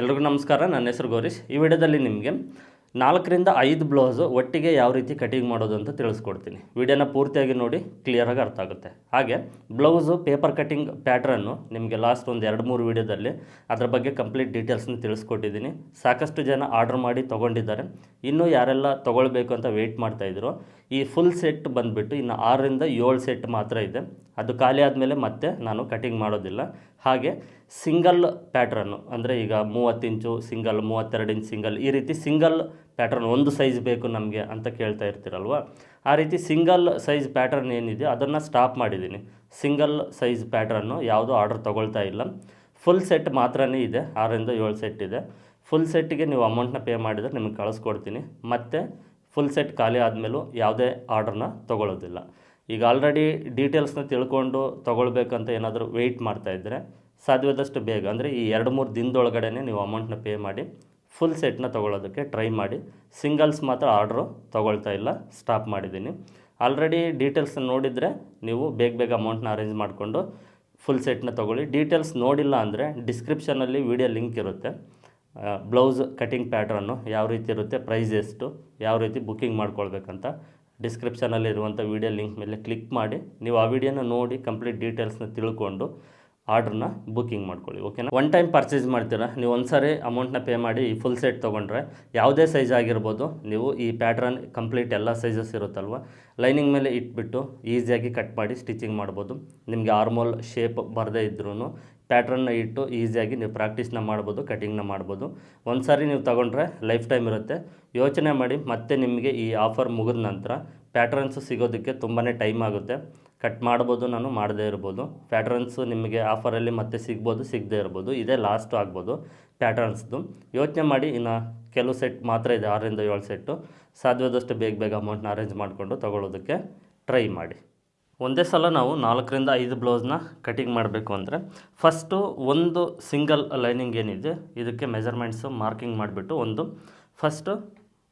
ಎಲ್ರಿಗೂ ನಮಸ್ಕಾರ, ನನ್ನ ಹೆಸರು ಗೌರೀಶ್. ಈ ವಿಡಿಯೋದಲ್ಲಿ ನಿಮಗೆ ನಾಲ್ಕರಿಂದ ಐದು ಬ್ಲೌಸು ಒಟ್ಟಿಗೆ ಯಾವ ರೀತಿ ಕಟಿಂಗ್ ಮಾಡೋದು ಅಂತ ತಿಳಿಸ್ಕೊಡ್ತೀನಿ. ವಿಡಿಯೋನ ಪೂರ್ತಿಯಾಗಿ ನೋಡಿ ಕ್ಲಿಯರಾಗಿ ಅರ್ಥ ಆಗುತ್ತೆ. ಹಾಗೆ ಬ್ಲೌಸು ಪೇಪರ್ ಕಟಿಂಗ್ ಪ್ಯಾಟ್ರನ್ನು ನಿಮಗೆ ಲಾಸ್ಟ್ ಒಂದು ಎರಡು ಮೂರು ವಿಡಿಯೋದಲ್ಲಿ ಅದರ ಬಗ್ಗೆ ಕಂಪ್ಲೀಟ್ ಡೀಟೇಲ್ಸ್ನ ತಿಳಿಸ್ಕೊಟ್ಟಿದ್ದೀನಿ. ಸಾಕಷ್ಟು ಜನ ಆರ್ಡರ್ ಮಾಡಿ ತೊಗೊಂಡಿದ್ದಾರೆ. ಇನ್ನೂ ಯಾರೆಲ್ಲ ತೊಗೊಳ್ಬೇಕು ಅಂತ ವೆಯ್ಟ್ ಮಾಡ್ತಾಯಿದ್ರು ಈ ಫುಲ್ ಸೆಟ್ ಬಂದುಬಿಟ್ಟು ಇನ್ನು ಆರರಿಂದ ಏಳು ಸೆಟ್ ಮಾತ್ರ ಇದೆ. ಅದು ಖಾಲಿ ಆದಮೇಲೆ ಮತ್ತೆ ನಾನು ಕಟಿಂಗ್ ಮಾಡೋದಿಲ್ಲ. ಹಾಗೆ ಸಿಂಗಲ್ ಪ್ಯಾಟ್ರನ್ನು, ಅಂದರೆ ಈಗ ಮೂವತ್ತು ಇಂಚು ಸಿಂಗಲ್, ಮೂವತ್ತೆರಡು ಇಂಚ್ ಸಿಂಗಲ್, ಈ ರೀತಿ ಸಿಂಗಲ್ ಪ್ಯಾಟ್ರನ್ ಒಂದು ಸೈಜ್ ಬೇಕು ನಮಗೆ ಅಂತ ಕೇಳ್ತಾ ಇರ್ತೀರಲ್ವ? ಆ ರೀತಿ ಸಿಂಗಲ್ ಸೈಜ್ ಪ್ಯಾಟ್ರನ್ ಏನಿದೆ, ಅದನ್ನು ಸ್ಟಾಪ್ ಮಾಡಿದ್ದೀನಿ. ಸಿಂಗಲ್ ಸೈಜ್ ಪ್ಯಾಟ್ರನ್ನು ಯಾವುದೂ ಆರ್ಡರ್ ತೊಗೊಳ್ತಾ ಇಲ್ಲ. ಫುಲ್ ಸೆಟ್ ಮಾತ್ರನೇ ಇದೆ, ಆರರಿಂದ ಏಳು ಸೆಟ್ ಇದೆ. ಫುಲ್ ಸೆಟ್ಟಿಗೆ ನೀವು ಅಮೌಂಟ್ನ ಪೇ ಮಾಡಿದರೆ ನಿಮಗೆ ಕಳಿಸ್ಕೊಡ್ತೀನಿ. ಮತ್ತು ಫುಲ್ ಸೆಟ್ ಖಾಲಿ ಆದಮೇಲೂ ಯಾವುದೇ ಆರ್ಡ್ರನ್ನ ತೊಗೊಳ್ಳೋದಿಲ್ಲ ಈಗ ಆಲ್ರೆಡಿ ಡೀಟೇಲ್ಸ್ನ ತಿಳ್ಕೊಂಡು ತೊಗೊಳ್ಬೇಕಂತ ಏನಾದರೂ ವೆಯ್ಟ್ ಮಾಡ್ತಾಯಿದ್ರೆ ಸಾಧ್ಯವಾದಷ್ಟು ಬೇಗ, ಅಂದರೆ ಈ ಎರಡು ಮೂರು ದಿನದೊಳಗಡೆ ನೀವು ಅಮೌಂಟ್ನ ಪೇ ಮಾಡಿ ಫುಲ್ ಸೆಟ್ನ ತೊಗೊಳೋದಕ್ಕೆ ಟ್ರೈ ಮಾಡಿ. ಸಿಂಗಲ್ಸ್ ಮಾತ್ರ ಆರ್ಡ್ರು ತೊಗೊಳ್ತಾ ಇಲ್ಲ ಸ್ಟಾಪ್ ಮಾಡಿದ್ದೀನಿ. ಆಲ್ರೆಡಿ ಡೀಟೇಲ್ಸ್ ನೋಡಿದರೆ ನೀವು ಬೇಗ ಬೇಗ ಅಮೌಂಟ್ನ ಅರೇಂಜ್ ಮಾಡಿಕೊಂಡು ಫುಲ್ ಸೆಟ್ನ ತೊಗೊಳ್ಳಿ. ಡೀಟೇಲ್ಸ್ ನೋಡಿಲ್ಲ ಅಂದರೆ ಡಿಸ್ಕ್ರಿಪ್ಷನಲ್ಲಿ ವಿಡಿಯೋ ಲಿಂಕ್ ಇರುತ್ತೆ. ಬ್ಲೌಸ್ ಕಟಿಂಗ್ ಪ್ಯಾಟ್ರನ್ನು ಯಾವ ರೀತಿ ಇರುತ್ತೆ ಪ್ರೈಸ್ ಎಷ್ಟು, ಯಾವ ರೀತಿ ಬುಕ್ಕಿಂಗ್ ಮಾಡ್ಕೊಳ್ಬೇಕಂತ ಡಿಸ್ಕ್ರಿಪ್ಷನಲ್ಲಿರುವಂಥ ವಿಡಿಯೋ ಲಿಂಕ್ ಮೇಲೆ ಕ್ಲಿಕ್ ಮಾಡಿ. ನೀವು ಆ ವಿಡಿಯೋನ ನೋಡಿ ಕಂಪ್ಲೀಟ್ ಡೀಟೇಲ್ಸ್ನ ತಿಳ್ಕೊಂಡು ಆರ್ಡ್ರನ್ನ ಬುಕ್ಕಿಂಗ್ ಮಾಡ್ಕೊಳ್ಳಿ ಓಕೆನಾ ಒನ್ ಟೈಮ್ ಪರ್ಚೇಸ್ ಮಾಡ್ತೀರಾ? ನೀವು ಒಂದು ಸಾರಿ ಅಮೌಂಟ್ನ ಪೇ ಮಾಡಿ ಈ ಫುಲ್ ಸೆಟ್ ತೊಗೊಂಡ್ರೆ ಯಾವುದೇ ಸೈಜ್ ಆಗಿರ್ಬೋದು, ನೀವು ಈ ಪ್ಯಾಟ್ರನ್ ಕಂಪ್ಲೀಟ್ ಎಲ್ಲ ಸೈಜಸ್ ಇರುತ್ತಲ್ವ? ಲೈನಿಂಗ್ ಮೇಲೆ ಇಟ್ಬಿಟ್ಟು ಈಸಿಯಾಗಿ ಕಟ್ ಮಾಡಿ ಸ್ಟಿಚಿಂಗ್ ಮಾಡ್ಬೋದು. ನಿಮಗೆ ಆರ್ಮೋಲ್ ಶೇಪ್ ಬರದೇ ಇದ್ರೂ ಪ್ಯಾಟ್ರನ್ನ ಇಟ್ಟು ಈಸಿಯಾಗಿ ನೀವು ಪ್ರಾಕ್ಟೀಸ್ನ ಮಾಡ್ಬೋದು ಕಟಿಂಗ್ನ ಮಾಡ್ಬೋದು. ಒಂದು ಸಾರಿ ನೀವು ತೊಗೊಂಡ್ರೆ ಲೈಫ್ ಟೈಮ್ ಇರುತ್ತೆ. ಯೋಚನೆ ಮಾಡಿ ಮತ್ತೆ ನಿಮಗೆ ಈ ಆಫರ್ ಮುಗಿದ ನಂತರ ಪ್ಯಾಟ್ರನ್ಸು ಸಿಗೋದಕ್ಕೆ ತುಂಬಾ ಟೈಮ್ ಆಗುತ್ತೆ. ಕಟ್ ಮಾಡ್ಬೋದು, ನಾನು ಮಾಡದೇ ಇರ್ಬೋದು. ಪ್ಯಾಟ್ರನ್ಸು ನಿಮಗೆ ಆಫರಲ್ಲಿ ಮತ್ತೆ ಸಿಗ್ಬೋದು, ಸಿಗದೇ ಇರ್ಬೋದು. ಇದೇ ಲಾಸ್ಟು ಆಗ್ಬೋದು ಪ್ಯಾಟ್ರನ್ಸ್ದು ಯೋಚನೆ ಮಾಡಿ, ಇನ್ನು ಕೆಲವು ಸೆಟ್ ಮಾತ್ರ ಇದೆ ಆರರಿಂದ ಏಳು ಸೆಟ್ಟು ಸಾಧ್ಯವಾದಷ್ಟು ಬೇಗ ಬೇಗ ಅಮೌಂಟ್ನ ಅರೇಂಜ್ ಮಾಡಿಕೊಂಡು ತೊಗೊಳ್ಳೋದಕ್ಕೆ ಟ್ರೈ ಮಾಡಿ. ಒಂದೇ ಸಲ ನಾವು ನಾಲ್ಕರಿಂದ ಐದು ಬ್ಲೌಸ್ನ ಕಟಿಂಗ್ ಮಾಡಬೇಕು ಅಂದರೆ ಫಸ್ಟು ಒಂದು ಸಿಂಗಲ್ ಲೈನಿಂಗ್ ಏನಿದೆ, ಇದಕ್ಕೆ ಮೆಜರ್ಮೆಂಟ್ಸು ಮಾರ್ಕಿಂಗ್ ಮಾಡಿಬಿಟ್ಟು ಒಂದು ಫಸ್ಟು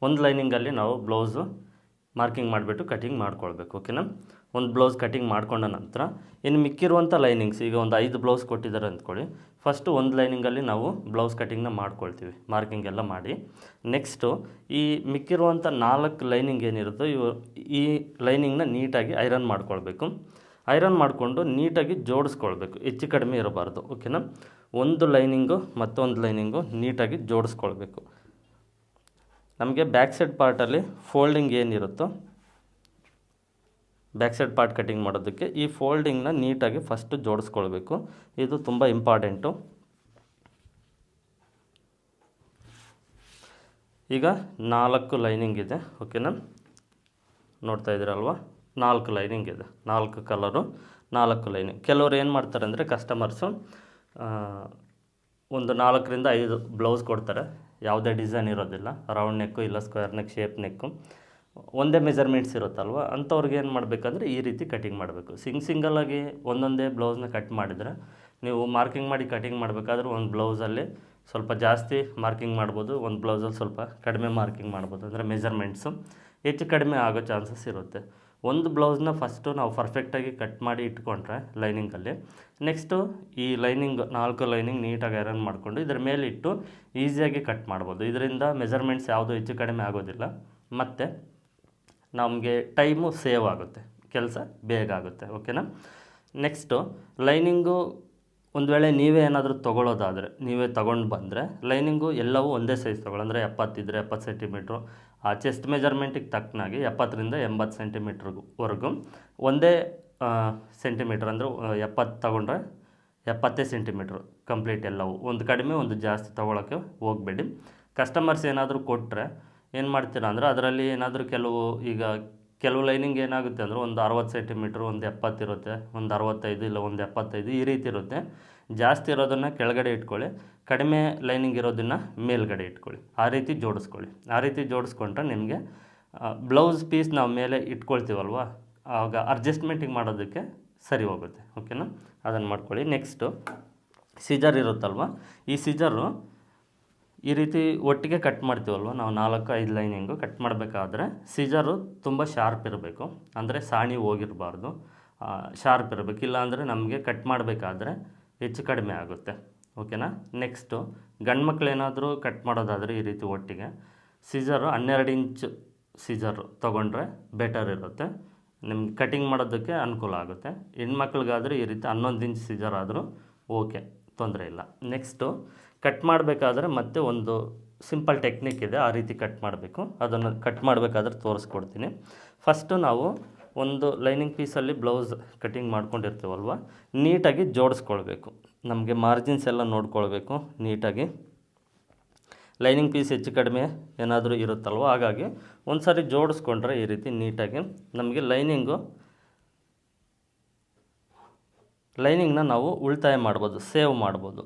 ಒಂದು ಲೈನಿಂಗಲ್ಲಿ ನಾವು ಬ್ಲೌಸು ಮಾರ್ಕಿಂಗ್ ಮಾಡಿಬಿಟ್ಟು ಕಟಿಂಗ್ ಮಾಡ್ಕೊಳ್ಬೇಕು ಓಕೆನಾ ಒಂದು ಬ್ಲೌಸ್ ಕಟಿಂಗ್ ಮಾಡ್ಕೊಂಡ ನಂತರ ಇನ್ನು ಮಿಕ್ಕಿರುವಂಥ ಲೈನಿಂಗ್ಸ್, ಈಗ ಒಂದು ಐದು ಬ್ಲೌಸ್ ಕೊಟ್ಟಿದ್ದಾರೆ ಅಂದ್ಕೊಳ್ಳಿ. ಫಸ್ಟು ಒಂದು ಲೈನಿಂಗಲ್ಲಿ ನಾವು ಬ್ಲೌಸ್ ಕಟಿಂಗ್ನ ಮಾಡ್ಕೊಳ್ತೀವಿ, ಮಾರ್ಕಿಂಗ್ ಎಲ್ಲ ಮಾಡಿ. ನೆಕ್ಸ್ಟು ಈ ಮಿಕ್ಕಿರುವಂಥ ನಾಲ್ಕು ಲೈನಿಂಗ್ ಏನಿರುತ್ತೋ ಇವು, ಈ ಲೈನಿಂಗ್ನ ನೀಟಾಗಿ ಐರನ್ ಮಾಡ್ಕೊಳ್ಬೇಕು. ಐರನ್ ಮಾಡಿಕೊಂಡು ನೀಟಾಗಿ ಜೋಡಿಸ್ಕೊಳ್ಬೇಕು, ಹೆಚ್ಚು ಕಡಿಮೆ ಇರಬಾರ್ದು, ಓಕೆನಾ? ಒಂದು ಲೈನಿಂಗು ಮತ್ತೊಂದು ಲೈನಿಂಗು ನೀಟಾಗಿ ಜೋಡಿಸ್ಕೊಳ್ಬೇಕು. ನಮಗೆ ಬ್ಯಾಕ್ ಸೈಡ್ ಪಾರ್ಟಲ್ಲಿ ಫೋಲ್ಡಿಂಗ್ ಏನಿರುತ್ತೋ ಬ್ಯಾಕ್ ಸೈಡ್ ಪಾರ್ಟ್ ಕಟಿಂಗ್ ಮಾಡೋದಕ್ಕೆ ಈ ಫೋಲ್ಡಿಂಗ್ನ ನೀಟಾಗಿ ಫಸ್ಟು ಜೋಡಿಸ್ಕೊಳ್ಬೇಕು. ಇದು ತುಂಬ ಇಂಪಾರ್ಟೆಂಟು ಈಗ ನಾಲ್ಕು ಲೈನಿಂಗ್ ಇದೆ ಓಕೆನಾ ನೋಡ್ತಾ ಇದ್ದೀರಲ್ವ? ನಾಲ್ಕು ಲೈನಿಂಗ್ ಇದೆ. ನಾಲ್ಕು ಕಲರು ನಾಲ್ಕು ಲೈನಿಂಗ್ ಕೆಲವರು ಏನು ಮಾಡ್ತಾರೆ ಅಂದರೆ ಕಸ್ಟಮರ್ಸು ಒಂದು ನಾಲ್ಕರಿಂದ ಐದು ಬ್ಲೌಸ್ ಕೊಡ್ತಾರೆ. ಯಾವುದೇ ಡಿಸೈನ್ ಇರೋದಿಲ್ಲ. ರೌಂಡ್ ನೆಕ್ಕು ಇಲ್ಲ ಸ್ಕ್ವೇರ್ ನೆಕ್ ಶೇಪ್ ನೆಕ್ಕು ಒಂದೇ ಮೆಜರ್ಮೆಂಟ್ಸ್ ಇರುತ್ತಲ್ವ? ಅಂಥವ್ರಿಗೆ ಏನು ಮಾಡಬೇಕಂದ್ರೆ ಈ ರೀತಿ ಕಟಿಂಗ್ ಮಾಡಬೇಕು. ಸಿಂಗ್ ಸಿಂಗಲಾಗಿ ಒಂದೊಂದೇ ಬ್ಲೌಸ್ನ ಕಟ್ ಮಾಡಿದರೆ ನೀವು ಮಾರ್ಕಿಂಗ್ ಮಾಡಿ ಕಟಿಂಗ್ ಮಾಡಬೇಕಾದ್ರೆ ಒಂದು ಬ್ಲೌಸಲ್ಲಿ ಸ್ವಲ್ಪ ಜಾಸ್ತಿ ಮಾರ್ಕಿಂಗ್ ಮಾಡ್ಬೋದು, ಒಂದು ಬ್ಲೌಸಲ್ಲಿ ಸ್ವಲ್ಪ ಕಡಿಮೆ ಮಾರ್ಕಿಂಗ್ ಮಾಡ್ಬೋದು. ಅಂದರೆ ಮೆಜರ್ಮೆಂಟ್ಸು ಹೆಚ್ಚು ಕಡಿಮೆ ಆಗೋ ಚಾನ್ಸಸ್ ಇರುತ್ತೆ. ಒಂದು ಬ್ಲೌಸ್ನ ಫಸ್ಟು ನಾವು ಪರ್ಫೆಕ್ಟಾಗಿ ಕಟ್ ಮಾಡಿ ಇಟ್ಕೊಂಡ್ರೆ ಲೈನಿಂಗಲ್ಲಿ ನೆಕ್ಸ್ಟು ಈ ಲೈನಿಂಗ್ ನಾಲ್ಕು ಲೈನಿಂಗ್ ನೀಟಾಗಿ ಐರನ್ ಮಾಡಿಕೊಂಡು ಇದರ ಮೇಲೆ ಇಟ್ಟು ಈಸಿಯಾಗಿ ಕಟ್ ಮಾಡ್ಬೋದು. ಇದರಿಂದ ಮೆಜರ್ಮೆಂಟ್ಸ್ ಯಾವುದೂ ಹೆಚ್ಚು ಕಡಿಮೆ ಆಗೋದಿಲ್ಲ. ಮತ್ತು ನಮಗೆ ಟೈಮು ಸೇವ್ ಆಗುತ್ತೆ, ಕೆಲಸ ಬೇಗ ಆಗುತ್ತೆ, ಓಕೆನಾ? ನೆಕ್ಸ್ಟು ಲೈನಿಂಗು ಒಂದು ವೇಳೆ ನೀವೇ ಏನಾದರೂ ತೊಗೊಳ್ಳೋದಾದರೆ ನೀವೇ ತೊಗೊಂಡು ಬಂದರೆ, ಲೈನಿಂಗು ಎಲ್ಲವೂ ಒಂದೇ ಸೈಜ್ ತೊಗೊಳ್ಳಿ ಅಂದರೆ ಎಪ್ಪತ್ತಿದ್ರೆ ಎಪ್ಪತ್ತು ಸೆಂಟಿಮೀಟ್ರು ಆ ಚೆಸ್ಟ್ ಮೆಜರ್ಮೆಂಟಿಗೆ ತಕ್ಕನಾಗಿ ಎಪ್ಪತ್ತರಿಂದ ಎಂಬತ್ತು ಸೆಂಟಿಮೀಟ್ರ್ವರೆಗೂ ಒಂದೇ ಸೆಂಟಿಮೀಟ್ರ್ ಅಂದರೆ ಎಪ್ಪತ್ತು ತಗೊಂಡ್ರೆ ಎಪ್ಪತ್ತೇ ಸೆಂಟಿಮೀಟ್ರು ಕಂಪ್ಲೀಟ್ ಎಲ್ಲವೂ. ಒಂದು ಕಡಿಮೆ, ಒಂದು ಜಾಸ್ತಿ ತೊಗೊಳಕ್ಕೆ ಹೋಗಬೇಡಿ. ಕಸ್ಟಮರ್ಸ್ ಏನಾದರೂ ಕೊಟ್ಟರೆ ಏನು ಮಾಡ್ತೀರಾ ಅಂದರೆ ಅದರಲ್ಲಿ ಏನಾದರೂ ಕೆಲವು ಈಗ ಕೆಲವು ಲೈನಿಂಗ್ ಏನಾಗುತ್ತೆ ಅಂದರೆ ಒಂದು ಅರವತ್ತು ಸೆಂಟಿಮೀಟ್ರ್, ಒಂದು ಎಪ್ಪತ್ತಿರುತ್ತೆ ಒಂದು ಅರವತ್ತೈದು ಇಲ್ಲ ಒಂದು ಎಪ್ಪತ್ತೈದು ಈ ರೀತಿ ಇರುತ್ತೆ. ಜಾಸ್ತಿ ಇರೋದನ್ನು ಕೆಳಗಡೆ ಇಟ್ಕೊಳ್ಳಿ, ಕಡಿಮೆ ಲೈನಿಂಗ್ ಇರೋದನ್ನು ಮೇಲ್ಗಡೆ ಇಟ್ಕೊಳ್ಳಿ, ಆ ರೀತಿ ಜೋಡಿಸ್ಕೊಳ್ಳಿ. ಆ ರೀತಿ ಜೋಡಿಸ್ಕೊಂಡ್ರೆ ನಿಮಗೆ ಬ್ಲೌಸ್ ಪೀಸ್ ನಾವು ಮೇಲೆ ಇಟ್ಕೊಳ್ತೀವಲ್ವ ಆವಾಗ ಅಡ್ಜಸ್ಟ್ಮೆಂಟಿಗೆ ಮಾಡೋದಕ್ಕೆ ಸರಿ ಹೋಗುತ್ತೆ. ಓಕೆನಾ? ಅದನ್ನು ಮಾಡ್ಕೊಳ್ಳಿ. ನೆಕ್ಸ್ಟು, ಸಿಜರ್ ಇರುತ್ತಲ್ವ? ಈ ಸಿಜರು ಈ ರೀತಿ ಒಟ್ಟಿಗೆ ಕಟ್ ಮಾಡ್ತೀವಲ್ವ? ನಾವು ನಾಲ್ಕು, ಐದು ಲೈನಿಂಗು ಕಟ್ ಮಾಡಬೇಕಾದ್ರೆ ಸಿಜರು ತುಂಬ ಶಾರ್ಪ್ ಇರಬೇಕು. ಅಂದರೆ ಸಾಣಿ ಹೋಗಿರಬಾರ್ದು. ಶಾರ್ಪ್ ಇರಬೇಕು. ಇಲ್ಲಾಂದರೆ ನಮಗೆ ಕಟ್ ಮಾಡಬೇಕಾದ್ರೆ ಹೆಚ್ಚು ಕಡಿಮೆ ಆಗುತ್ತೆ. ಓಕೆನಾ ನೆಕ್ಸ್ಟು ಗಂಡು ಮಕ್ಳು ಏನಾದರೂ ಕಟ್ ಮಾಡೋದಾದರೆ ಈ ರೀತಿ ಒಟ್ಟಿಗೆ ಸಿಜರು ಹನ್ನೆರಡು ಇಂಚ್ ಸಿಜರ್ ತೊಗೊಂಡ್ರೆ ಬೆಟರ್ ಇರುತ್ತೆ. ನಿಮ್ಗೆ ಕಟಿಂಗ್ ಮಾಡೋದಕ್ಕೆ ಅನುಕೂಲ ಆಗುತ್ತೆ. ಹೆಣ್ಮಕ್ಳಿಗಾದರೆ ಈ ರೀತಿ ಹನ್ನೊಂದು ಇಂಚ್ ಸಿಜರ್ ಆದರೂ ಓಕೆ ತೊಂದರೆ ಇಲ್ಲ. ನೆಕ್ಸ್ಟು ಕಟ್ ಮಾಡಬೇಕಾದ್ರೆ ಮತ್ತೆ ಒಂದು ಸಿಂಪಲ್ ಟೆಕ್ನಿಕ್ ಇದೆ, ಆ ರೀತಿ ಕಟ್ ಮಾಡಬೇಕು. ಅದನ್ನು ಕಟ್ ಮಾಡಬೇಕಾದ್ರೆ ತೋರಿಸ್ಕೊಡ್ತೀನಿ. ಫಸ್ಟು ನಾವು ಒಂದು ಲೈನಿಂಗ್ ಪೀಸಲ್ಲಿ ಬ್ಲೌಸ್ ಕಟಿಂಗ್ ಮಾಡ್ಕೊಂಡಿರ್ತೀವಲ್ವ, ನೀಟಾಗಿ ಜೋಡಿಸ್ಕೊಳ್ಬೇಕು. ನಮಗೆ ಮಾರ್ಜಿನ್ಸ್ ಎಲ್ಲ ನೋಡ್ಕೊಳ್ಬೇಕು ನೀಟಾಗಿ. ಲೈನಿಂಗ್ ಪೀಸ್ ಹೆಚ್ಚು ಕಡಿಮೆ ಏನಾದರೂ ಇರುತ್ತಲ್ವ, ಹಾಗಾಗಿ ಒಂದು ಸಾರಿ ಜೋಡಿಸ್ಕೊಂಡ್ರೆ ಈ ರೀತಿ ನೀಟಾಗಿ ನಮಗೆ ಲೈನಿಂಗು ಲೈನಿಂಗ್ನ ನಾವು ಉಳಿತಾಯ ಮಾಡ್ಬೋದು ಸೇವ್ ಮಾಡ್ಬೋದು.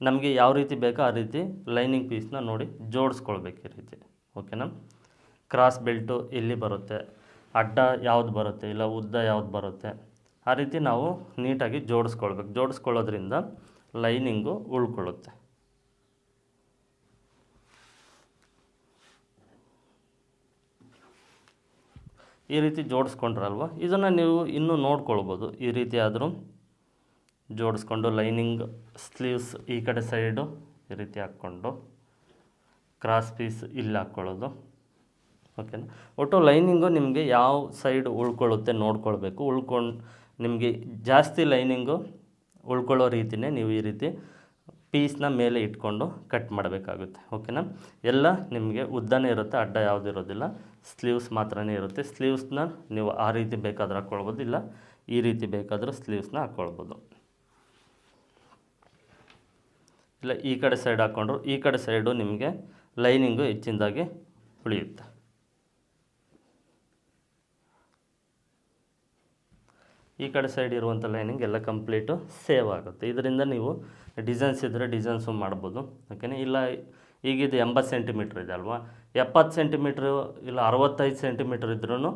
ನಮಗೆ ಯಾವ ರೀತಿ ಬೇಕೋ ಆ ರೀತಿ ಲೈನಿಂಗ್ ಪೀಸ್ನ ನೋಡಿ ಜೋಡಿಸ್ಕೊಳ್ಬೇಕು ಈ ರೀತಿ. ಓಕೆನಾ ಕ್ರಾಸ್ ಬೆಲ್ಟು ಎಲ್ಲಿ ಬರುತ್ತೆ, ಅಡ್ಡ ಯಾವ್ದು ಬರುತ್ತೆ ಇಲ್ಲ ಉದ್ದ ಯಾವ್ದು ಬರುತ್ತೆ, ಆ ರೀತಿ ನಾವು ನೀಟಾಗಿ ಜೋಡಿಸ್ಕೊಳ್ಬೇಕು. ಜೋಡಿಸ್ಕೊಳ್ಳೋದ್ರಿಂದ ಲೈನಿಂಗು ಉಳ್ಕೊಳ್ಳುತ್ತೆ. ಈ ರೀತಿ ಜೋಡಿಸ್ಕೊಂಡ್ರಲ್ವ? ಇದನ್ನು ನೀವು ಇನ್ನೂ ನೋಡ್ಕೊಳ್ಬೋದು. ಈ ರೀತಿ ಆದರೂ ಜೋಡಿಸ್ಕೊಂಡು ಲೈನಿಂಗ್ ಸ್ಲೀವ್ಸ್ ಈ ಕಡೆ ಸೈಡು ಈ ರೀತಿ ಹಾಕ್ಕೊಂಡು ಕ್ರಾಸ್ ಪೀಸ್ ಇಲ್ಲಿ ಹಾಕ್ಕೊಳ್ಳೋದು. ಓಕೆನಾ ಒಟ್ಟು ಲೈನಿಂಗು ನಿಮಗೆ ಯಾವ ಸೈಡ್ ಉಳ್ಕೊಳ್ಳುತ್ತೆ ನೋಡ್ಕೊಳ್ಬೇಕು. ಉಳ್ಕೊಂಡು ನಿಮಗೆ ಜಾಸ್ತಿ ಲೈನಿಂಗು ಉಳ್ಕೊಳ್ಳೋ ರೀತಿಯೇ ನೀವು ಈ ರೀತಿ ಪೀಸ್ನ ಮೇಲೆ ಇಟ್ಕೊಂಡು ಕಟ್ ಮಾಡಬೇಕಾಗುತ್ತೆ. ಓಕೆನಾ ಎಲ್ಲ ನಿಮಗೆ ಉದ್ದನೇ ಇರುತ್ತೆ, ಅಡ್ಡ ಯಾವುದೂ ಇರೋದಿಲ್ಲ. ಸ್ಲೀವ್ಸ್ ಮಾತ್ರನೇ ಇರುತ್ತೆ. ಸ್ಲೀವ್ಸ್ನ ನೀವು ಆ ರೀತಿ ಬೇಕಾದ್ರೆ ಹಾಕ್ಕೊಳ್ಬೋದು, ಇಲ್ಲ ಈ ರೀತಿ ಬೇಕಾದರೂ ಸ್ಲೀವ್ಸ್ನ ಹಾಕ್ಕೊಳ್ಬೋದು. ಇಲ್ಲ, ಈ ಕಡೆ ಸೈಡ್ ಹಾಕ್ಕೊಂಡ್ರು ಈ ಕಡೆ ಸೈಡು ನಿಮಗೆ ಲೈನಿಂಗು ಹೆಚ್ಚಿನದಾಗಿ ಉಳಿಯುತ್ತೆ. ಈ ಕಡೆ ಸೈಡ್ ಇರುವಂಥ ಲೈನಿಂಗ್ ಎಲ್ಲ ಕಂಪ್ಲೀಟು ಸೇವ್ ಆಗುತ್ತೆ. ಇದರಿಂದ ನೀವು ಡಿಸೈನ್ಸ್ ಇದ್ದರೆ ಡಿಸೈನ್ಸು ಮಾಡ್ಬೋದು. ಓಕೆನಾ ಇಲ್ಲ, ಈಗಿದ್ದು ಎಂಬತ್ತು ಸೆಂಟಿಮೀಟ್ರ್ ಇದೆ ಅಲ್ವಾ? ಎಪ್ಪತ್ತು ಸೆಂಟಿಮೀಟ್ರು ಇಲ್ಲ, ಅರವತ್ತೈದು ಸೆಂಟಿಮೀಟ್ರ್ ಇದ್ರೂ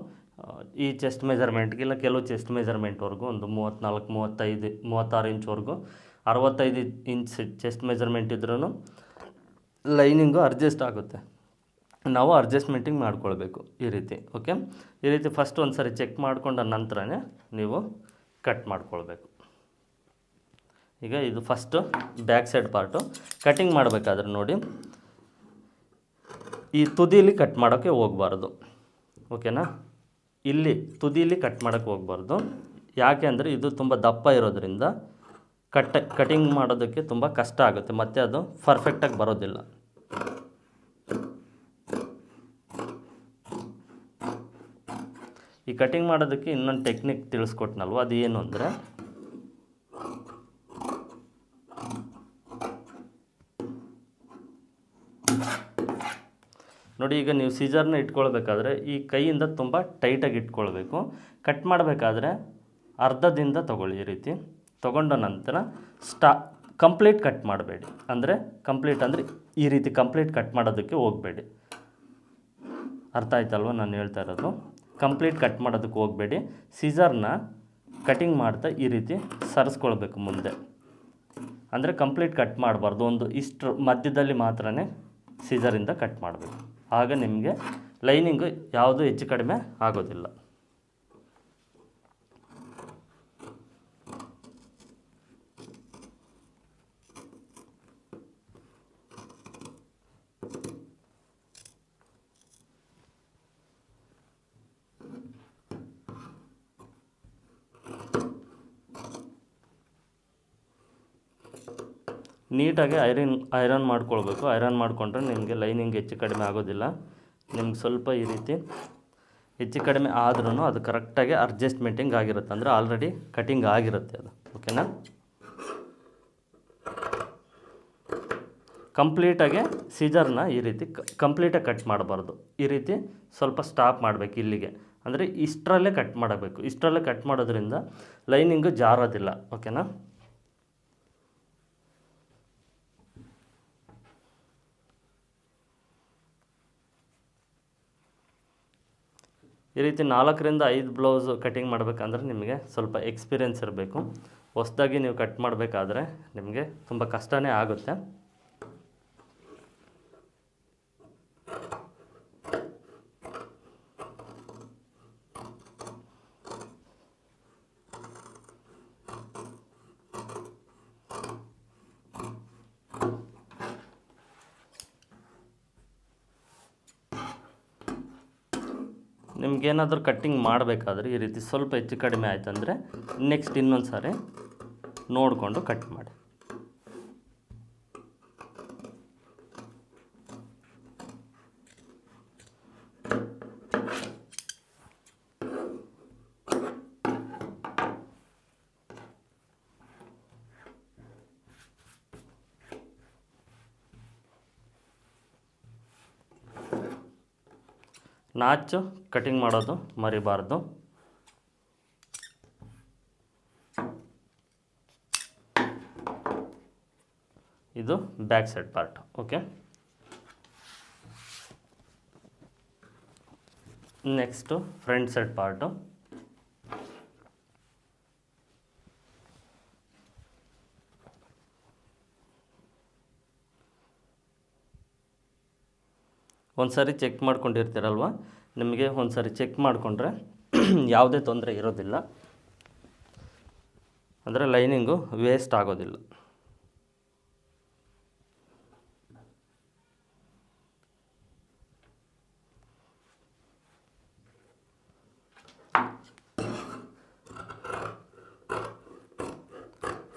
ಈ ಚೆಸ್ಟ್ ಮೆಜರ್ಮೆಂಟ್ಗೆ ಇಲ್ಲ, ಕೆಲವು ಚೆಸ್ಟ್ ಮೆಜರ್ಮೆಂಟ್ವರೆಗೂ ಒಂದು ಮೂವತ್ತ್ನಾಲ್ಕು, ಮೂವತ್ತೈದು, ಮೂವತ್ತಾರು ಇಂಚ್ವರೆಗೂ ಅರವತ್ತೈದು ಇಂಚ್ ಚೆಸ್ಟ್ ಮೆಜರ್ಮೆಂಟ್ ಇದ್ರೂ ಲೈನಿಂಗು ಅಡ್ಜಸ್ಟ್ ಆಗುತ್ತೆ. ನಾವು ಅಡ್ಜಸ್ಟ್ಮೆಂಟಿಂಗ್ ಮಾಡ್ಕೊಳ್ಬೇಕು ಈ ರೀತಿ ಓಕೆ ಈ ರೀತಿ ಫಸ್ಟ್ ಒಂದು ಸರಿ ಚೆಕ್ ಮಾಡ್ಕೊಂಡ ನಂತರನೇ ನೀವು ಕಟ್ ಮಾಡ್ಕೊಳ್ಬೇಕು. ಈಗ ಇದು first back side part cutting ಮಾಡಬೇಕಾದ್ರೆ ನೋಡಿ, ಈ ತುದಿಲಿ ಕಟ್ ಮಾಡೋಕ್ಕೆ ಹೋಗಬಾರ್ದು ಓಕೆನಾ ಇಲ್ಲಿ ತುದಿಲಿ ಕಟ್ ಮಾಡೋಕ್ಕೆ ಹೋಗಬಾರ್ದು. ಯಾಕೆ ಅಂದರೆ ಇದು ತುಂಬ ದಪ್ಪ ಇರೋದ್ರಿಂದ ಕಟ್ ಕಟಿಂಗ್ ಮಾಡೋದಕ್ಕೆ ತುಂಬ ಕಷ್ಟ ಆಗುತ್ತೆ, ಮತ್ತು ಅದು ಪರ್ಫೆಕ್ಟಾಗಿ ಬರೋದಿಲ್ಲ. ಈ ಕಟಿಂಗ್ ಮಾಡೋದಕ್ಕೆ ಇನ್ನೊಂದು ಟೆಕ್ನಿಕ್ ತಿಳಿಸ್ಕೊಟ್ನಲ್ವ ಅದು ಏನು ಅಂದರೆ, ನೋಡಿ ಈಗ ನೀವು ಸೀಸರ್ನ ಇಟ್ಕೊಳ್ಬೇಕಾದ್ರೆ ಈ ಕೈಯಿಂದ ತುಂಬ ಟೈಟಾಗಿ ಇಟ್ಕೊಳ್ಬೇಕು. ಕಟ್ ಮಾಡಬೇಕಾದ್ರೆ ಅರ್ಧದಿಂದ ತಗೊಳ್ಳಿ ಈ ರೀತಿ. ತಗೊಂಡ ನಂತರ ಸ್ಟಾ ಕಂಪ್ಲೀಟ್ ಕಟ್ ಮಾಡಬೇಡಿ. ಅಂದರೆ ಕಂಪ್ಲೀಟ್ ಅಂದರೆ ಈ ರೀತಿ ಕಂಪ್ಲೀಟ್ ಕಟ್ ಮಾಡೋದಕ್ಕೆ ಹೋಗಬೇಡಿ. ಅರ್ಥ ಆಯ್ತಲ್ವ ನಾನು ಹೇಳ್ತಾ ಇರೋದು? ಕಂಪ್ಲೀಟ್ ಕಟ್ ಮಾಡೋದಕ್ಕೆ ಹೋಗಬೇಡಿ. ಸೀಸರ್ನ ಕಟಿಂಗ್ ಮಾಡ್ತಾ ಈ ರೀತಿ ಸರಿಸ್ಕೊಳ್ಬೇಕು ಮುಂದೆ. ಅಂದರೆ ಕಂಪ್ಲೀಟ್ ಕಟ್ ಮಾಡಬಾರ್ದು. ಒಂದು ಇಷ್ಟು ಮಧ್ಯದಲ್ಲಿ ಮಾತ್ರ ಸೀಸರಿಂದ ಕಟ್ ಮಾಡಬೇಕು. ಆಗ ನಿಮಗೆ ಲೈನಿಂಗು ಯಾವುದೂ ಹೆಚ್ಚು ಕಡಿಮೆ ಆಗೋದಿಲ್ಲ. ನೀಟಾಗಿ ಐರನ್ ಐರನ್ ಮಾಡ್ಕೊಳ್ಬೇಕು. ಐರನ್ ಮಾಡಿಕೊಂಡ್ರೆ ನಿಮಗೆ ಲೈನಿಂಗ್ ಹೆಚ್ಚು ಕಡಿಮೆ ಆಗೋದಿಲ್ಲ. ನಿಮ್ಗೆ ಸ್ವಲ್ಪ ಈ ರೀತಿ ಹೆಚ್ಚು ಕಡಿಮೆ ಆದ್ರೂ ಅದು ಕರೆಕ್ಟಾಗಿ ಅಡ್ಜಸ್ಟ್ಮೆಂಟಿಂಗ್ ಆಗಿರುತ್ತೆ. ಅಂದರೆ ಆಲ್ರೆಡಿ ಕಟಿಂಗ್ ಆಗಿರುತ್ತೆ ಅದು. ಓಕೆನಾ? ಕಂಪ್ಲೀಟಾಗಿ ಸೀಜರ್ನ ಈ ರೀತಿ ಕಂಪ್ಲೀಟಾಗಿ ಕಟ್ ಮಾಡಬಾರ್ದು. ಈ ರೀತಿ ಸ್ವಲ್ಪ ಸ್ಟಾಪ್ ಮಾಡಬೇಕು ಇಲ್ಲಿಗೆ. ಅಂದರೆ ಇಷ್ಟರಲ್ಲೇ ಕಟ್ ಮಾಡಬೇಕು. ಇಷ್ಟರಲ್ಲೇ ಕಟ್ ಮಾಡೋದ್ರಿಂದ ಲೈನಿಂಗು ಜಾರೋದಿಲ್ಲ. ಓಕೆನಾ? ಈ ರೀತಿ ನಾಲ್ಕರಿಂದ ಐದು ಬ್ಲೌಸ್ ಕಟಿಂಗ್ ಮಾಡಬೇಕಂದ್ರೆ ನಿಮಗೆ ಸ್ವಲ್ಪ ಎಕ್ಸ್ಪೀರಿಯೆನ್ಸ್ ಇರಬೇಕು. ಹೊಸ್ದಾಗಿ ನೀವು ಕಟ್ ಮಾಡಬೇಕಾದ್ರೆ ನಿಮಗೆ ತುಂಬ ಕಷ್ಟನೇ ಆಗುತ್ತೆ. ನಿಮ್ಗೇನಾದರೂ ಕಟ್ಟಿಂಗ್ ಮಾಡಬೇಕಾದ್ರೆ ಈ ರೀತಿ ಸ್ವಲ್ಪ ಹೆಚ್ಚು ಕಡಿಮೆ ಆಯ್ತಂದರೆ ನೆಕ್ಸ್ಟ್ ಇನ್ನೊಂದು ಸಾರಿ ನೋಡಿಕೊಂಡು ಕಟ್ ಮಾಡಿ. ನಾಚು ಕಟಿಂಗ್ ಮಾಡೋದು ಮರಿಬಾರ್ದು. ಇದು back side part okay? Next front side part. ಒಂದು ಸಾರಿ ಚೆಕ್ ಮಾಡ್ಕೊಂಡಿರ್ತೀರಲ್ವ? ನಿಮಗೆ ಒಂದು ಸಾರಿ ಚೆಕ್ ಮಾಡಿಕೊಂಡ್ರೆ ಯಾವುದೇ ತೊಂದರೆ ಇರೋದಿಲ್ಲ. ಅಂದರೆ ಲೈನಿಂಗು ವೇಸ್ಟ್ ಆಗೋದಿಲ್ಲ.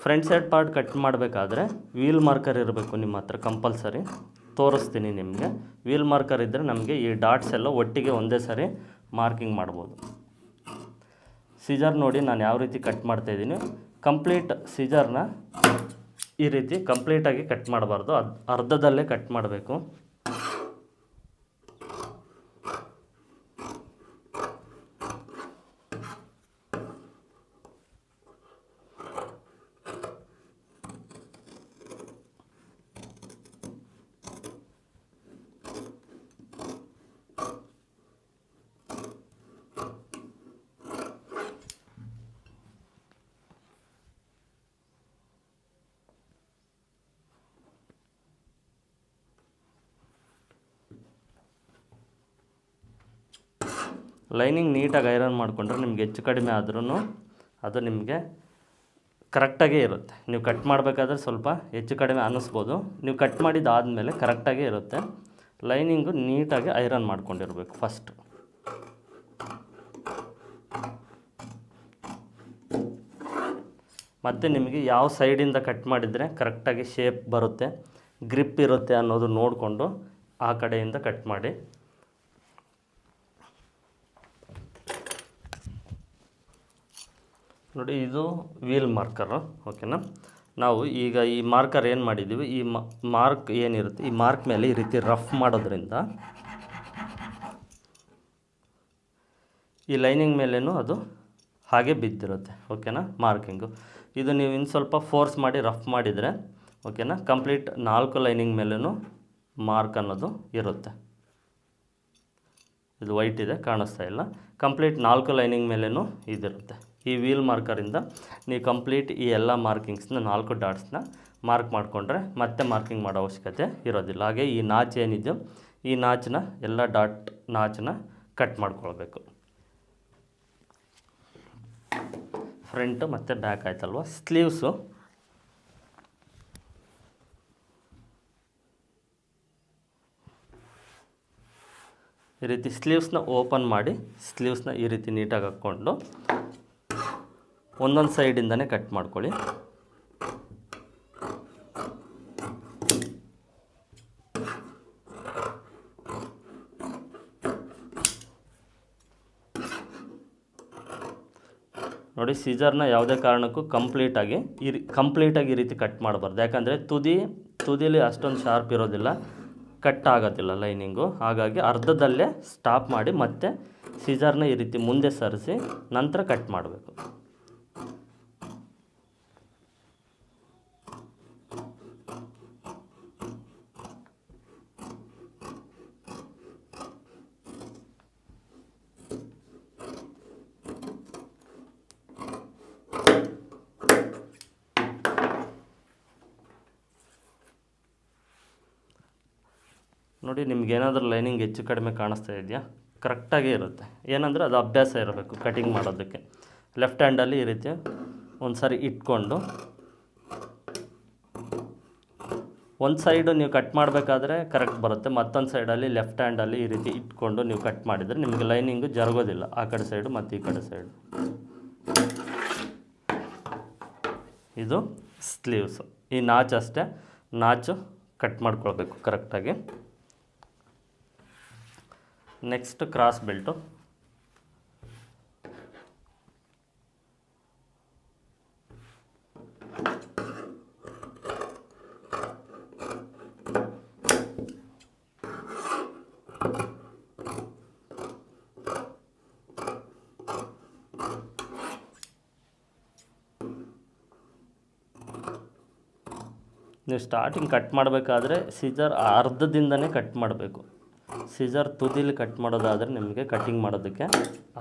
ಫ್ರಂಟ್ ಸೈಡ್ ಪಾರ್ಟ್ ಕಟ್ ಮಾಡಬೇಕಾದ್ರೆ ವೀಲ್ ಮಾರ್ಕರ್ ಇರಬೇಕು ನಿಮ್ಮ ಹತ್ರ ಕಂಪಲ್ಸರಿ ತೋರಿಸ್ತೀನಿ ನಿಮಗೆ. ವೀಲ್ ಮಾರ್ಕರ್ ಇದ್ದರೆ ನಮಗೆ ಈ ಡಾಟ್ಸ್ ಎಲ್ಲ ಒಟ್ಟಿಗೆ ಒಂದೇ ಸಾರಿ ಮಾರ್ಕಿಂಗ್ ಮಾಡ್ಬೋದು. ಸಿಜರ್ ನೋಡಿ ನಾನು ಯಾವ ರೀತಿ ಕಟ್ ಮಾಡ್ತಾಯಿದ್ದೀನಿ ಕಂಪ್ಲೀಟ್ ಸಿಜರ್ನ ಈ ರೀತಿ ಕಂಪ್ಲೀಟಾಗಿ ಕಟ್ ಮಾಡಬಾರ್ದು. ಅದು ಅರ್ಧದಲ್ಲೇ ಕಟ್ ಮಾಡಬೇಕು. ಲೈನಿಂಗ್ ನೀಟಾಗಿ ಐರನ್ ಮಾಡಿಕೊಂಡ್ರೆ ನಿಮ್ಗೆ ಹೆಚ್ಚು ಕಡಿಮೆ ಆದ್ರೂ ಅದು ನಿಮಗೆ ಕರೆಕ್ಟಾಗೇ ಇರುತ್ತೆ. ನೀವು ಕಟ್ ಮಾಡಬೇಕಾದ್ರೆ ಸ್ವಲ್ಪ ಹೆಚ್ಚು ಕಡಿಮೆ ಅನ್ನಿಸ್ಬೋದು. ನೀವು ಕಟ್ ಮಾಡಿದ್ದಾದಮೇಲೆ ಕರೆಕ್ಟಾಗೇ ಇರುತ್ತೆ. ಲೈನಿಂಗು ನೀಟಾಗಿ ಐರನ್ ಮಾಡ್ಕೊಂಡಿರಬೇಕು ಫಸ್ಟ್ ಮತ್ತು ನಿಮಗೆ ಯಾವ ಸೈಡಿಂದ ಕಟ್ ಮಾಡಿದರೆ ಕರೆಕ್ಟಾಗಿ ಶೇಪ್ ಬರುತ್ತೆ ಗ್ರಿಪ್ ಇರುತ್ತೆ ಅನ್ನೋದು ನೋಡಿಕೊಂಡು ಆ ಕಡೆಯಿಂದ ಕಟ್ ಮಾಡಿ. ನೋಡಿ, ಇದು ವೀಲ್ ಮಾರ್ಕರು ಓಕೆನಾ ನಾವು ಈಗ ಈ ಮಾರ್ಕರ್ ಏನು ಮಾಡಿದ್ದೀವಿ? ಈ ಮಾರ್ಕ್ ಏನಿರುತ್ತೆ? ಈ ಮಾರ್ಕ್ ಮೇಲೆ ಈ ರೀತಿ ರಫ್ ಮಾಡೋದ್ರಿಂದ ಈ ಲೈನಿಂಗ್ ಮೇಲೇನೂ ಅದು ಹಾಗೆ ಬಿದ್ದಿರುತ್ತೆ. ಓಕೆನಾ ಮಾರ್ಕಿಂಗು ಇದು ನೀವು ಇನ್ನು ಸ್ವಲ್ಪ ಫೋರ್ಸ್ ಮಾಡಿ ರಫ್ ಮಾಡಿದರೆ ಓಕೆನಾ ಕಂಪ್ಲೀಟ್ ನಾಲ್ಕು ಲೈನಿಂಗ್ ಮೇಲೂ ಮಾರ್ಕ್ ಅನ್ನೋದು ಇರುತ್ತೆ. ಇದು ವೈಟ್ ಇದೆ, ಕಾಣಿಸ್ತಾ ಇಲ್ಲ. ಕಂಪ್ಲೀಟ್ ನಾಲ್ಕು ಲೈನಿಂಗ್ ಮೇಲೂ ಇದಿರುತ್ತೆ. ಈ ವೀಲ್ ಮಾರ್ಕರಿಂದ ನೀವು ಕಂಪ್ಲೀಟ್ ಈ ಎಲ್ಲ ಮಾರ್ಕಿಂಗ್ಸ್ನ ನಾಲ್ಕು ಡಾಟ್ಸ್ನ ಮಾರ್ಕ್ ಮಾಡಿಕೊಂಡ್ರೆ ಮತ್ತೆ ಮಾರ್ಕಿಂಗ್ ಮಾಡೋ ಅವಶ್ಯಕತೆ ಇರೋದಿಲ್ಲ. ಹಾಗೆ ಈ ನಾಚ್ ಏನಿದೆಯೋ ಈ ನಾಚನ್ನ ಎಲ್ಲ ಡಾಟ್ ನಾಚನ್ನ ಕಟ್ ಮಾಡ್ಕೊಳ್ಬೇಕು. ಫ್ರಂಟು ಮತ್ತು ಬ್ಯಾಕ್ ಆಯ್ತಲ್ವ? ಸ್ಲೀವ್ಸು ಈ ರೀತಿ ಸ್ಲೀವ್ಸ್ನ ಓಪನ್ ಮಾಡಿ ಸ್ಲೀವ್ಸ್ನ ಈ ರೀತಿ ನೀಟಾಗಿ ಹಾಕ್ಕೊಂಡು ಒಂದೊಂದು ಸೈಡಿಂದನೇ ಕಟ್ ಮಾಡ್ಕೊಳ್ಳಿ. ನೋಡಿ ಸೀಜರ್ನ ಯಾವುದೇ ಕಾರಣಕ್ಕೂ ಕಂಪ್ಲೀಟಾಗಿ ಈ ಕಂಪ್ಲೀಟಾಗಿ ಈ ರೀತಿ ಕಟ್ ಮಾಡಬಾರ್ದು. ಯಾಕಂದರೆ ತುದಿ ತುದಿಲಿ ಅಷ್ಟೊಂದು ಶಾರ್ಪ್ ಇರೋದಿಲ್ಲ. ಕಟ್ ಆಗೋದಿಲ್ಲ ಲೈನಿಂಗು. ಹಾಗಾಗಿ ಅರ್ಧದಲ್ಲೇ ಸ್ಟಾಪ್ ಮಾಡಿ ಮತ್ತೆ ಸೀಜರ್ನ ಈ ರೀತಿ ಮುಂದೆ ಸರಿಸಿ, ನಂತರ ಕಟ್ ಮಾಡಬೇಕು. ನೋಡಿ, ನಿಮ್ಗೆ ಏನಾದರೂ ಲೈನಿಂಗ್ ಹೆಚ್ಚು ಕಡಿಮೆ ಕಾಣಿಸ್ತಾ ಇದೆಯಾ? ಕರೆಕ್ಟಾಗೇ ಇರುತ್ತೆ. ಏನಂದರೆ ಅದು ಅಭ್ಯಾಸ ಇರಬೇಕು ಕಟಿಂಗ್ ಮಾಡೋದಕ್ಕೆ. ಲೆಫ್ಟ್ ಹ್ಯಾಂಡಲ್ಲಿ ಈ ರೀತಿ ಒಂದು ಸಾರಿ ಇಟ್ಕೊಂಡು, ಒಂದು ಸೈಡು ನೀವು ಕಟ್ ಮಾಡಬೇಕಾದ್ರೆ ಕರೆಕ್ಟ್ ಬರುತ್ತೆ. ಮತ್ತೊಂದು ಸೈಡಲ್ಲಿ ಲೆಫ್ಟ್ ಹ್ಯಾಂಡಲ್ಲಿ ಈ ರೀತಿ ಇಟ್ಕೊಂಡು ನೀವು ಕಟ್ ಮಾಡಿದರೆ ನಿಮಗೆ ಲೈನಿಂಗು ಜರುಗೋದಿಲ್ಲ. ಆ ಕಡೆ ಸೈಡು ಮತ್ತು ಈ ಕಡೆ ಸೈಡು. ಇದು ಸ್ಲೀವ್ಸು. ಈ ನಾಚ್ ಅಷ್ಟೇ ನಾಚು ಕಟ್ ಮಾಡ್ಕೊಳ್ಬೇಕು ಕರೆಕ್ಟಾಗಿ. ನೆಕ್ಸ್ಟ್ ಕ್ರಾಸ್ ಬೆಲ್ಟು ನೀವು ಸ್ಟಾರ್ಟಿಂಗ್ ಕಟ್ ಮಾಡಬೇಕಾದ್ರೆ ಸೀಸರ್ ಅರ್ಧದಿಂದನೇ ಕಟ್ ಮಾಡಬೇಕು. ಸೀಸರ್ ತುದಿಲಿ ಕಟ್ ಮಾಡೋದಾದರೆ ನಿಮಗೆ ಕಟ್ಟಿಂಗ್ ಮಾಡೋದಕ್ಕೆ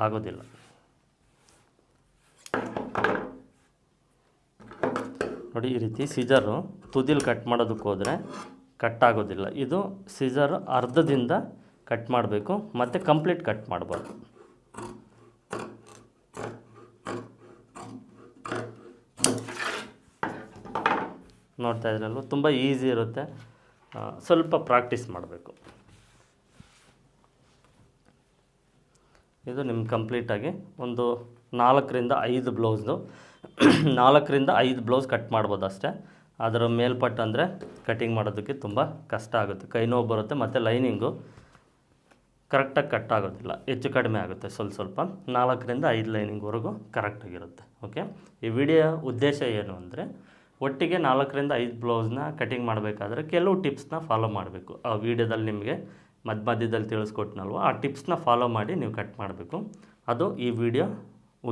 ಆಗೋದಿಲ್ಲ. ನೋಡಿ ಈ ರೀತಿ ಸೀಸರು ತುದಿಲಿ ಕಟ್ ಮಾಡೋದಕ್ಕೆ ಹೋದರೆ ಕಟ್ ಆಗೋದಿಲ್ಲ. ಇದು ಸಿಜರ್ ಅರ್ಧದಿಂದ ಕಟ್ ಮಾಡಬೇಕು, ಮತ್ತು ಕಂಪ್ಲೀಟ್ ಕಟ್ ಮಾಡಬಾರ್ದು ನೋಡ್ತಾ ಇದ್ರಲ್ವ? ತುಂಬ ಈಸಿ ಇರುತ್ತೆ. ಸ್ವಲ್ಪ ಪ್ರಾಕ್ಟೀಸ್ ಮಾಡಬೇಕು. ಇದು ನಿಮ್ಮ ಕಂಪ್ಲೀಟಾಗಿ ಒಂದು ನಾಲ್ಕರಿಂದ ಐದು ಬ್ಲೌಸ್ದು. ನಾಲ್ಕರಿಂದ ಐದು ಬ್ಲೌಸ್ ಕಟ್ ಮಾಡ್ಬೋದು ಅಷ್ಟೇ. ಅದರ ಮೇಲ್ಪಟ್ಟು ಅಂದರೆ ಕಟಿಂಗ್ ಮಾಡೋದಕ್ಕೆ ತುಂಬ ಕಷ್ಟ ಆಗುತ್ತೆ. ಕೈ ನೋವು ಬರುತ್ತೆ, ಮತ್ತು ಲೈನಿಂಗು ಕರೆಕ್ಟಾಗಿ ಕಟ್ ಆಗೋದಿಲ್ಲ. ಹೆಚ್ಚು ಕಡಿಮೆ ಆಗುತ್ತೆ ಸ್ವಲ್ಪ ಸ್ವಲ್ಪ. ನಾಲ್ಕರಿಂದ ಐದು ಲೈನಿಂಗ್ವರೆಗೂ ಕರೆಕ್ಟಾಗಿರುತ್ತೆ ಓಕೆ ಈ ವಿಡಿಯೋ ಉದ್ದೇಶ ಏನು ಅಂದರೆ, ಒಟ್ಟಿಗೆ ನಾಲ್ಕರಿಂದ ಐದು ಬ್ಲೌಸ್ನ ಕಟಿಂಗ್ ಮಾಡಬೇಕಾದ್ರೆ ಕೆಲವು ಟಿಪ್ಸ್ನ ಫಾಲೋ ಮಾಡಬೇಕು. ಆ ವಿಡಿಯೋದಲ್ಲಿ ನಿಮಗೆ ಮಧ್ಯ ಮಧ್ಯದಲ್ಲಿ ತಿಳಿಸ್ಕೊಟ್ನಲ್ವ? ಆ ಟಿಪ್ಸ್ನ ಫಾಲೋ ಮಾಡಿ ನೀವು ಕಟ್ ಮಾಡಬೇಕು. ಅದು ಈ ವಿಡಿಯೋ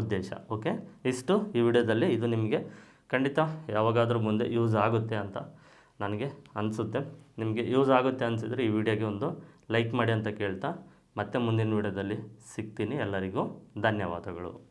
ಉದ್ದೇಶ ಓಕೆ ಇಷ್ಟು ಈ ವಿಡಿಯೋದಲ್ಲಿ. ಇದು ನಿಮಗೆ ಖಂಡಿತ ಯಾವಾಗಾದರೂ ಮುಂದೆ ಯೂಸ್ ಆಗುತ್ತೆ ಅಂತ ನನಗೆ ಅನಿಸುತ್ತೆ. ನಿಮಗೆ ಯೂಸ್ ಆಗುತ್ತೆ ಅನಿಸಿದರೆ ಈ ವಿಡಿಯೋಗೆ ಒಂದು ಲೈಕ್ ಮಾಡಿ ಅಂತ ಕೇಳ್ತಾ. ಮತ್ತೆ ಮುಂದಿನ ವಿಡಿಯೋದಲ್ಲಿ ಸಿಗ್ತೀನಿ ಎಲ್ಲರಿಗೂ. ಧನ್ಯವಾದಗಳು.